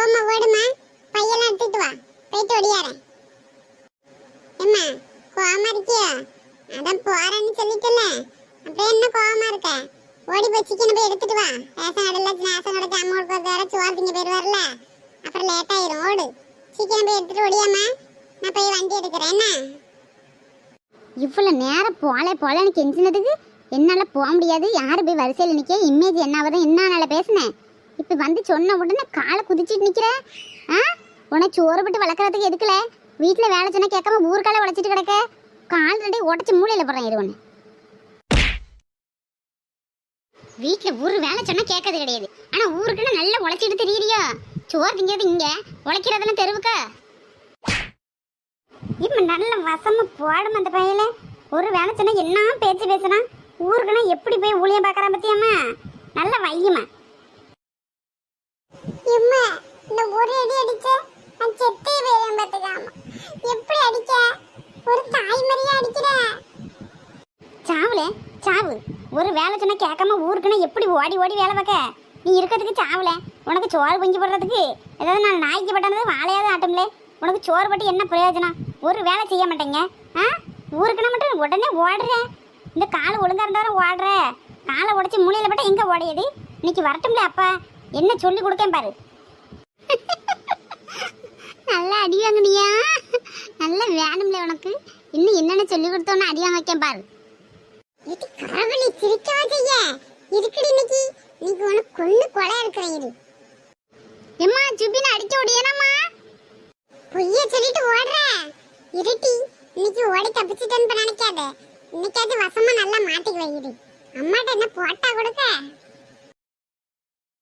போம்மா ஓடுமா பையெல்லாம் எடுத்துட்டு வா. போயிட்டு ஓடியாரேன் ஏம்மா கோவமா இருக்கியா? அதான் போறேன்னு சொல்லிட்டல அப்புறம் என்ன கோவமா இருக்க? ஓடி போய் சிக்கன் போய் எடுத்துட்டு வா. ரேஷன் கடையில் ரேஷன் கடைக்கு ஜாமான் கொடுக்கறது வேற சோறு திங்க போயிடுவார்ல அப்புறம் லேட் ஆயிரும் ஓடு. சிக்கன் போய் எடுத்துட்டு ஓடியாமா நான் போய் வண்டி எடுக்கிறேன் என்ன? இவ்வளோ நேரம் போல எனக்கு கெஞ்சினதுக்கு என்னால் போக முடியாது. யார் போய் வரிசையில் நிற்க இமேஜ் என்ன ஆகுது என்ன பேசினேன். இப்போ வந்து சொன்ன உடனே காலை குதிச்சிட்டு நிற்கிற ஆ? உனக்கு சோறுபட்டு வளர்க்குறதுக்கு எதுக்கல? வீட்டில் வேலை சொன்னால் கேட்காம ஊருக்கால உழைச்சிட்டு கிடக்க? கால் ரெண்டையும் உடச்சி மூளையில் போடுறேன் இது ஒன்று வீட்டில் ஊர் வேலை சொன்னால் கேட்கறது கிடையாது. ஆனால் ஊருக்குன்னு நல்லா உழைச்சிட்டு தெரியலையோ சோறு திங்கிறது இங்கே. உழைக்கிறதுன்னு தெருவுக்கா? இப்போ நல்ல வசமாக போடும் அந்த பையல ஒரு வேலை சொன்னால் என்ன பேச்சு பேசுனா? ஊருக்குன்னா எப்படி போய் ஊழியம் பார்க்குறான் பத்தியாம்மா நல்ல வையுமா எம்மா இந்த ஒரு அடி அடிச்ச நான் செத்தே போயிடும் பார்த்துக்காம எப்படி அடிக்க ஒரு தாய் மாதிரியே அடிக்கிற சாவுல சாவு. ஒரு வேலை சொன்னா கேட்காம ஊருக்குன்னா எப்படி ஓடி ஓடி வேலை பார்க்க? நீ இருக்கிறதுக்கு சாவுல. உனக்கு சோறு பொங்கி போடுறதுக்கு. ஏதாவது நான் நாய்க்கு பட்டானது வாழையாவது ஆட்டம்ல. உனக்கு சோறு பட்டு என்ன பிரயோஜனம்? ஒரு வேலை செய்ய மாட்டேங்க. ஆ? ஊருக்குன்னா மட்டும் உடனே ஓடுறேன் இந்த கால் ஒழுங்கா இருந்தாலும் ஓடுற. காலை உடைச்சி மூலையில பட்ட எங்க ஓடையது? இன்னைக்கு வரட்டும்ல அப்பா. என்ன சொல்லி கொடுக்கேன் பாரு. நல்லா அடி வாங்குனியா? நல்லா வேணும்ல உனக்கு. இன்னும் என்னென்ன சொல்லி கொடுத்தோன்னு அடி வாங்க வைக்கேன் பாரு. இது கரவழி சிரிக்கவா செய்ய. இருக்குடி இன்னைக்கு. இன்னைக்கு உனக்கு கொண்டு கொலை இருக்கிறேன் இரு. எம்மா ஜுபின் அடிக்க முடியனம்மா பொய்ய சொல்லிட்டு ஓடுற. இருட்டி இன்னைக்கு ஓடி தப்பிச்சிட்டேன்னு நினைக்காத. இன்னைக்காவது வசமா நல்லா மாட்டிக்கு வையிடு அம்மாட்ட என்ன போட்டா கொடுக்க?